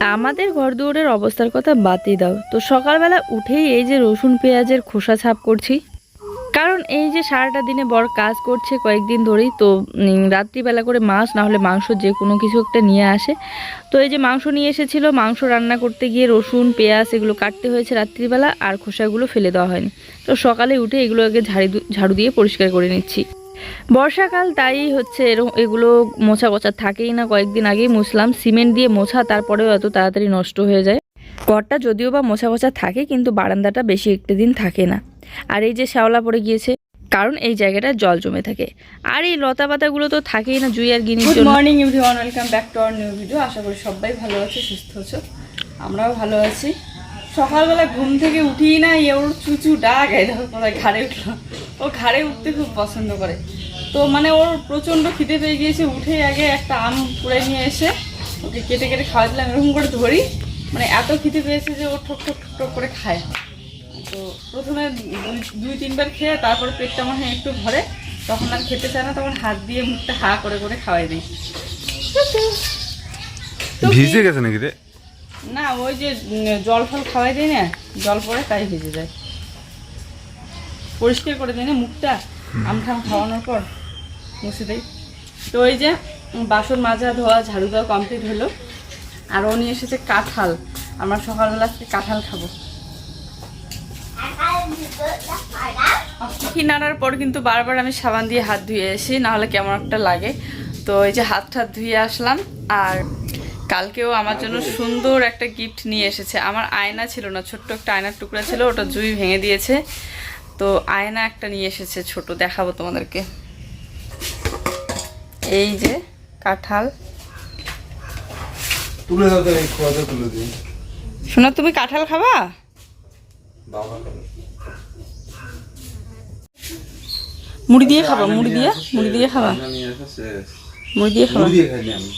আমাদের ঘর দুয়ারের অবস্থার কথা বাদই দাও। তো সকালবেলা উঠেই এই যে রসুন পেঁয়াজের খোসা ছাপ করছি। কারণ এই যে সারাটা দিনে বর কাজ করছে কয়েকদিন ধরেই, তো রাত্রিবেলা করে মাছ, না হলে মাংস যে কোনো কিছু একটা নিয়ে আসে। তো এই যে মাংস নিয়ে এসেছিল, মাংস রান্না করতে গিয়ে রসুন, পেঁয়াজ এগুলো কাটতে হয়েছে রাত্রিবেলা আর খোসাগুলো ফেলে দেওয়া হয়নি। তো সকালে উঠে এগুলো আগে ঝাড়ি ঝাড়ু দিয়ে পরিষ্কার করে নিচ্ছি। বর্ষাকাল তাই হচ্ছে এরকম এগুলো মোছা গোছা থাকেই না। কয়েকদিন আগেই মুছলাম। সিমেন্ট দিয়ে মোছা তারপরেও এত তাড়াতাড়ি নষ্ট হয়ে যায়। ঘরটা যদিও বা মোছা গোছা থাকে কিন্তু বারান্দাটা বেশি একটা দিন থাকে না। আর এই যে শ্যাওলা পড়ে গিয়েছে কারণ এই জায়গাটা জল জমে থাকে। আর এই লতা পাতাগুলো তো থাকেই না জুই আর গিনির গুড জন্য। Morning everyone welcome back to our new video আশা করি সবাই ভালো আছে সুস্থ আছো। আমরাও ভালো আছি। সকালবেলা ঘুম থেকে উঠি না ওর চুচু ডাক। এই দেখো কোথায় ঘাড়ে উঠল। ও ঘাড়ে উঠতে খুব পছন্দ করে। তো মানে ওর প্রচণ্ড খিদে পেয়ে গিয়েছে উঠে আগে একটা আম কুড়ে নিয়ে এসে ওকে কেটে কেটে খাওয়া দিলাম এরকম করে ধরি। মানে এত খিদে পেয়েছে যে ও ঠক ঠক ঠক ঠক করে খায়। তো প্রথমে দুই- তিনবার খেয়ে তারপরে পেটটা মনে হয় একটু ভরে তখন আর খেতে চায় না তখন হাত দিয়ে মুখটা হা করে করে খাওয়াই দিই। তো ভিজে গেছে নাকি রে? না ওই যে জল ফল খাওয়াই দিই না জল পড়ে তাই ভিজে যায়। পরিষ্কার করে দিই না, মুখটা আম ঠাম খাওয়ানোর পর মুছে দিই তো ওই যে বাসন মাজা, ধোয়া, ঝাড়ু দেওয়া কমপ্লিট হলো। আর ও নিয়ে এসেছে কাঁঠাল। আমরা সকালবেলা কাঁঠাল খাব। কিনারার পর কিন্তু বারবার আমি সাবান দিয়ে হাত ধুয়ে আসি, নাহলে কেমন একটা লাগে। তো এই যে হাত টাত ধুয়ে আসলাম, আর কালকেও আমার জন্য সুন্দর একটা গিফট নিয়ে এসেছে। আমার আয়না ছিল না, ছোট্ট একটা আয়নার টুকরা ছিল, ওটা জুই ভেঙে দিয়েছে। তো আয়না একটা নিয়ে এসেছে ছোট দেখাবো তোমাদেরকে। এই যে কাঁঠাল। তুলে দাও এই তুলে দিই। শোনো তুমি কাঁঠাল খাবা? মুড়ি দিয়ে খাবা মুড়ি দিয়ে? মুড়ি দিয়ে খাবা? মুড়ি দিয়ে খাবা? মুড়ি দিয়ে খাইনি আমি।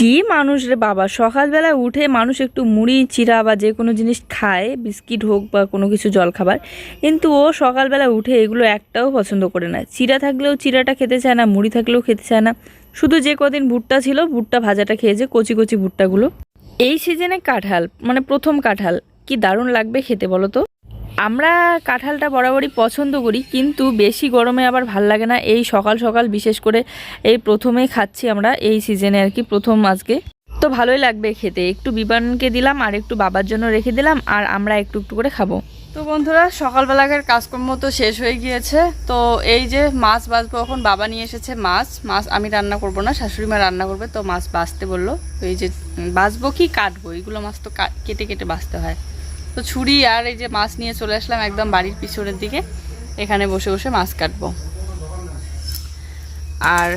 কি মানুষ রে বাবা? সকালবেলা উঠে মানুষ একটু মুড়ি, চিরা বা যে কোনো জিনিস খায়, বিস্কিট হোক বা কোনো কিছু জলখাবার। কিন্তু ও সকালবেলা উঠে এগুলো একটাও পছন্দ করে না। চিরা থাকলেও চিরাটা খেতে চায় না, মুড়ি থাকলেও খেতে চায় না। শুধু যে কদিন ভুট্টা ছিল, ভুট্টা ভাজাটা খেয়েছে কচি কচি ভুট্টাগুলো। এই সিজনে কাঁঠাল মানে প্রথম কাঁঠাল, কি দারুণ লাগবে খেতে বলো তো? আমরা কাঁঠালটা বরাবরই পছন্দ করি, কিন্তু বেশি গরমে আবার ভালো লাগে না। এই সকাল সকাল বিশেষ করে এই প্রথমেই খাচ্ছি আমরা এই সিজনে আর কি, প্রথম আজকে। তো ভালোই লাগবে খেতে। একটু বিবানকে দিলাম, আর একটু বাবার জন্য রেখে দিলাম, আর আমরা একটু একটু করে খাব। তো বন্ধুরা, সকালবেলাকার কাজকর্ম তো শেষ হয়ে গিয়েছে। তো এই যে মাছ বাছবো এখন, বাবা নিয়ে এসেছে মাছ। মাছ আমি রান্না করব না শাশুড়ি মা রান্না করবে, তো মাছ বাছতে বলল। এই যে বাছবো কি, কাটবো? এইগুলো মাছ তো কেটে কেটে বাছতে হয়। তো ছুরি আর এই যে মাছ নিয়ে চলে আসলাম একদম বাড়ির পিছনের দিকে। এখানে বসে বসে মাছ কাটবো। আর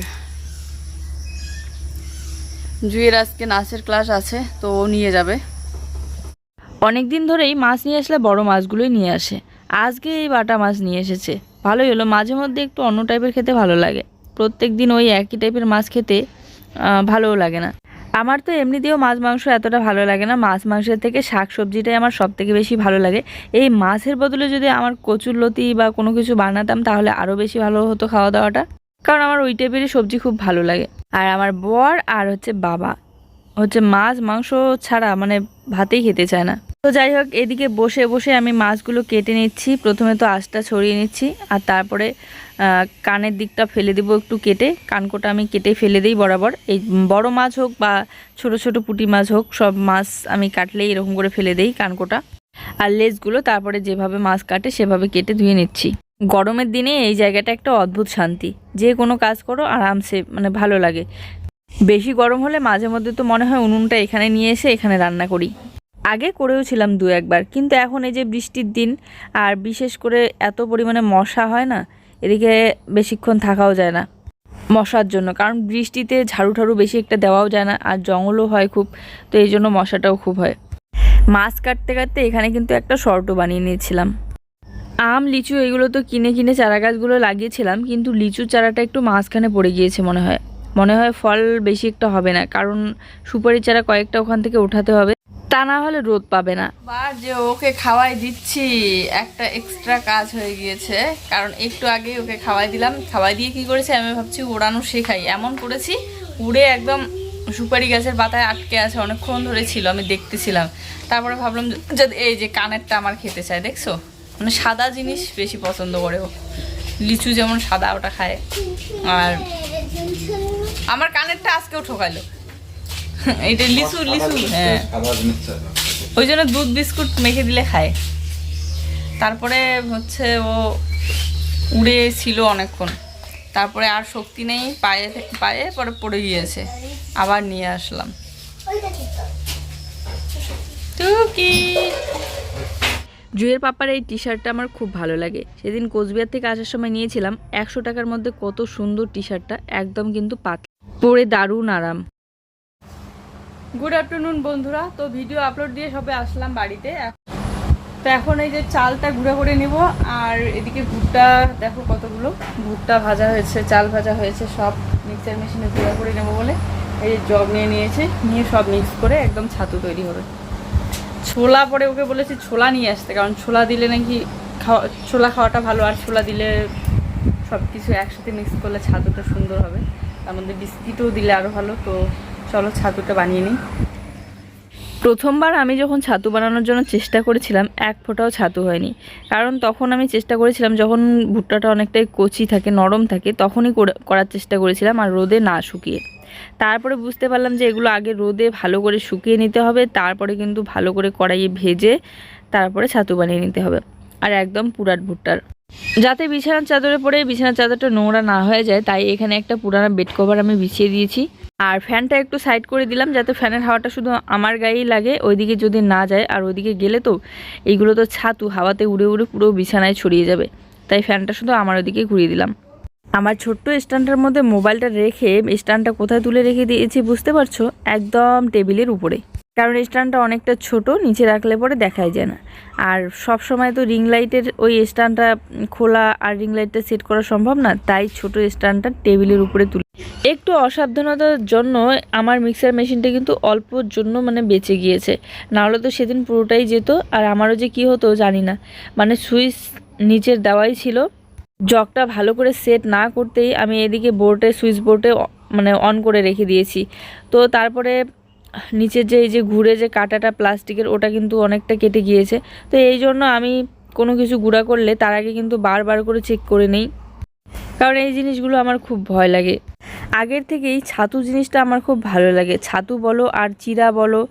জুয়ের আজকে নাচের ক্লাস আছে, তো ও নিয়ে যাবে। অনেক দিন ধরেই মাছ নিয়ে আসলে বড় মাছগুলোই নিয়ে আসে। আজকে এই বাটা মাছ নিয়ে এসেছে। ভালোই হলো, মাঝে মধ্যে একটু অন্য টাইপের খেতে ভালো লাগে। প্রত্যেক দিন ওই একই টাইপের মাছ খেতে ভালোও লাগে না। আমার তো এমনিতেও মাছ, মাংস এতটা ভালো লাগে না। মাছ, মাংসের থেকে শাক সবজিটাই আমার সব থেকে বেশি ভালো লাগে। এই মাছের বদলে যদি আমার কচুর লতি বা কোনো কিছু বানাতাম, তাহলে আরও বেশি ভালো হতো খাওয়া দাওয়াটা কারণ আমার ওই টাইপেরই সবজি খুব ভালো লাগে। আর আমার বর আর হচ্ছে বাবা। হচ্ছে মাছ, মাংস ছাড়া মানে ভাতেই খেতে চায় না। তো যাই হোক, এদিকে বসে বসে আমি মাছগুলো কেটে নিচ্ছি। প্রথমে তো আঁশটা ছড়িয়ে নিচ্ছি আর তারপরে কানের দিকটা ফেলে দিব একটু কেটে। কানকোটা আমি কেটে ফেলে দিই বরাবর। এই বড় মাছ হোক বা ছোট ছোট পুটি মাছ হোক, সব মাছ আমি কাটলেই এরকম করে ফেলে দিই কানকোটা। আর লেজগুলো তারপরে যেভাবে মাছ কাটে, সেভাবে কেটে ধুয়ে নিচ্ছি। গরমের দিনে এই জায়গাটা একটা অদ্ভুত শান্তি। যে কোনো কাজ করো, আরামসে মানে ভালো লাগে। বেশি গরম হলে মাঝে মধ্যে তো মনে হয় উনুনটা এখানে নিয়ে এসে এখানে রান্না করি। আগে করেও ছিলাম দু একবার, কিন্তু এখন এই যে বৃষ্টির দিন, আর বিশেষ করে এত পরিমাণে মশা হয় না, এদিকে বেশিক্ষণ থাকাও যায় না মশার জন্য, কারণ বৃষ্টিতে ঝাড়ু ঠাড়ু বেশি একটা দেওয়াও যায় না, আর জঙ্গলও হয় খুব, তো এই জন্য মশাটাও খুব হয়। মাছ কাটতে কাটতে এখানে কিন্তু একটা শর্টও বানিয়ে নিয়েছিলাম। আম, লিচু এগুলো তো কিনে কিনে চারা গাছগুলো লাগিয়েছিলাম, কিন্তু লিচুর চারাটা একটু মাঝখানে পড়ে গিয়েছে মনে হয়। মনে হয় ফল বেশি একটা হবে না, কারণ সুপারি চারা কয়েকটা ওখান থেকে উঠাতে হবে। তা না হলে রোদ পাবে না। বার যে ওকে খাওয়াই দিচ্ছি, একটা এক্সট্রা কাজ হয়ে গিয়েছে। কারণ একটু আগে ওকে খাওয়াই দিলাম। খাওয়াই দিয়ে কি করেছে? আমি ভাবছি উড়ানো শেখাই। এমন করেছি, উড়ে একদম সুপারি গাছের পাতায় আটকে আছে। অনেকক্ষণ ধরে ছিল, আমি দেখতেছিলাম। তারপরে ভাবলাম যদি এই যে কানেরটা আমার খেতে চায়, দেখছ? মানে সাদা জিনিস বেশি পছন্দ করে ও। লিচু যেমন সাদা ওটা খায়। আর আমার কানেরটা আজকেও ঠকাইলো এইটা লিচু লিচু হ্যাঁ। ওই জন্য দুধ বিস্কুট মেখে দিলে খায়। তারপরে হচ্ছে ও উড়ে ছিল অনেকক্ষণ। তারপরে আর শক্তি নেই পায়ে পায়ে পরে পড়ে গিয়েছে। আবার নিয়ে আসলাম। টুকি। জুয়ের পাপার এই টি শার্টটা আমার খুব ভালো লাগে। সেদিন কোচবিহার থেকে আসার সময় নিয়েছিলাম। একশো টাকার মধ্যে কত সুন্দর টি শার্টটা একদম কিন্তু পাতলা। পরে দারুণ আরাম। গুড আফটারনুন বন্ধুরা। তো ভিডিও আপলোড দিয়ে সবে আসলাম বাড়িতে। তো এখন এই যে চালটা গুঁড়ো করে নিব, আর এদিকে ভুট্টা, দেখো কতগুলো। ভুট্টা ভাজা হয়েছে, চাল ভাজা হয়েছে, সব মিক্সার মেশিনে গুঁড়ো করে নেব বলে এই যে জগ নিয়ে নিয়েছে। নিয়ে সব মিক্স করে একদম ছাতু তৈরি হবে। ছোলা পরে ওকে বলেছি ছোলা নিয়ে আসতে, কারণ ছোলা দিলে নাকি খাওয়া, ছোলা খাওয়াটা ভালো, আর ছোলা দিলে সব কিছু একসাথে মিক্স করলে ছাতুটা সুন্দর হবে। তার মধ্যে বিস্কিটও দিলে আরও ভালো, তো চলো, ছাতুটা বানিয়ে নিই। প্রথমবার আমি যখন ছাতু বানানোর জন্য চেষ্টা করেছিলাম, এক ফোঁটাও ছাতু হয়নি। কারণ তখন আমি চেষ্টা করেছিলাম, যখন ভুট্টাটা অনেকটাই কচি থাকে, নরম থাকে, তখনই করার চেষ্টা করেছিলাম আর রোদে না শুকিয়ে। তারপরে বুঝতে পারলাম যে এগুলো আগে রোদে ভালো করে শুকিয়ে নিতে হবে, তারপরে কিন্তু ভালো করে কড়াইয়ে ভেজে তারপরে ছাতু বানিয়ে নিতে হবে। আর একদম পুরাট ভুট্টার। যাতে বিছানার চাদরে পরে বিছানার চাদরটা নোংরা না হয়ে যায়, তাই এখানে একটা পুরানো বেড কভার আমি বিছিয়ে দিয়েছি। আর ফ্যানটা একটু সাইড করে দিলাম যাতে ফ্যানের হাওয়াটা শুধু আমার গায়েই লাগে, ওইদিকে যদি না যায় আর ওইদিকে গেলে তো এইগুলো তো ছাতু, হাওয়াতে উড়ে উড়ে পুরো বিছানায় ছড়িয়ে যাবে। তাই ফ্যানটা শুধু আমার ওইদিকে ঘুরিয়ে দিলাম। আমার ছোট্ট স্ট্যান্ডটার মধ্যে মোবাইলটা রেখে স্ট্যান্ডটা কোথায় তুলে রেখে দিয়েছি বুঝতে পারছ? একদম টেবিলের উপরে। কারণ স্ট্যান্ডটা অনেকটা ছোট, নিচে রাখলে পরে দেখাই যায় না। আর সব সময় তো রিং লাইটের ওই স্ট্যান্ডটা খোলা আর রিং লাইটটা সেট করা সম্ভব না, তাই ছোট স্ট্যান্ডটা টেবিলের উপরে তুলে একটু অসাবধানতার জন্য আমার মিক্সার মেশিনটা কিন্তু অল্পর জন্য মানে বেঁচে গিয়েছে। নাহলে তো সেদিন পুরোটাই যেত, আর আমারও যে কী হতো জানি না। মানে সুইচ নিচের দেওয়াই ছিল। জগটা ভালো করে সেট না করতেই আমি এদিকে বোর্ডে সুইচ বোর্ডে মানে অন করে রেখে দিয়েছি। তো তারপরে নিচের যে এই যে ঘুরে যে কাটাটা প্লাস্টিকের, ওটা কিন্তু অনেকটা কেটে গিয়েছে। তো এই জন্য আমি কোনো কিছু গুঁড়া করলে তার আগে কিন্তু বারবার করে চেক করে নেই। কারণ এই জিনিসগুলো আমার খুব ভয় লাগে। আগের থেকেই ছাতু জিনিসটা আমার খুব ভালো লাগে। ছাতু বলো আর চিরা বলো,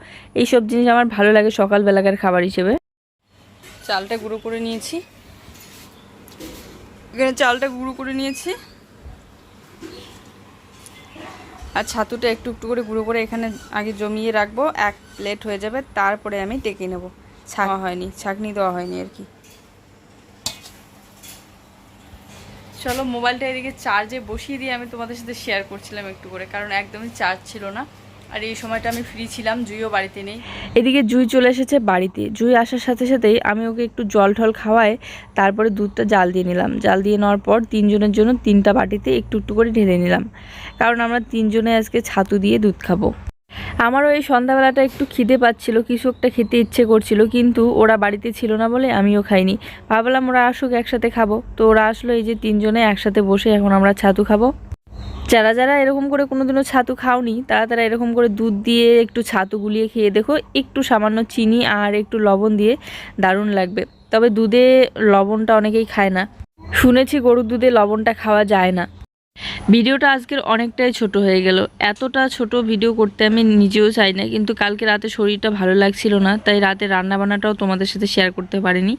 এইসব জিনিস আমার ভালো লাগে সকালবেলাকার খাবার হিসেবে। চালটা গুঁড়ো করে নিয়েছি। এখানে চালটা গুঁড়ো করে নিয়েছি। আর ছাতুটা একটু একটু করে গুঁড়ো করে এখানে আগে জমিয়ে রাখব এক প্লেট হয়ে যাবে তারপরে আমি টেকে নেব। ছাওয়া হয়নি। ছাঁকনি দেওয়া হয়নি আর কি। চলো মোবাইলটা এদিকে চার্জে বসিয়ে দিয়ে আমি তোমাদের সাথে শেয়ার করছিলাম একটু করে কারণ একদমই চার্জ ছিল না। আর এই সময়টা আমি ফ্রি ছিলাম, জুইও বাড়িতে নেই। এদিকে জুই চলে এসেছে বাড়িতে। জুই আসার সাথে সাথেই আমি ওকে একটু জল ঠল খাওয়ায় তারপরে দুধটা জাল দিয়ে নিলাম। জাল দিয়ে নেওয়ার পর তিনজনের জন্য তিনটা বাটিতে একটু একটু করে ঢেলে নিলাম। কারণ আমরা তিনজনে আজকে ছাতু দিয়ে দুধ খাব। আমারও এই সন্ধ্যাবেলাটা একটু খিদে পাচ্ছিল কিছু একটা খেতে ইচ্ছে করছিল, কিন্তু ওরা বাড়িতে ছিল না বলে আমিও খাইনি। ভাবলাম ওরা আসুক, একসাথে খাব। তো ওরা আসলো, এই যে তিনজনে একসাথে বসে এখন আমরা ছাতু খাব। যারা যারা এরকম করে কোনোদিনও ছাতু খাওনি, তারা তারা এরকম করে দুধ দিয়ে একটু ছাতু গুলিয়ে খেয়ে দেখো, একটু সামান্য চিনি আর একটু লবণ দিয়ে দারুণ লাগবে। তবে দুধে লবণটা অনেকেই খায় না। শুনেছি গরুর দুধে লবণটা খাওয়া যায় না। ভিডিওটা আজকের অনেকটাই ছোট হয়ে গেল। এতটা ছোট ভিডিও করতে আমি নিজেও চাই না, কিন্তু কালকে রাতে শরীরটা ভালো লাগছিল না, তাই রাতে রান্নাবান্নাটাও তোমাদের সাথে শেয়ার করতে পারিনি।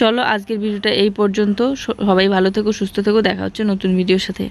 চলো আজকের ভিডিওটা এই পর্যন্ত। সবাই ভালো থেকো, সুস্থ থেকো, দেখা হচ্ছে নতুন ভিডিওর সাথে।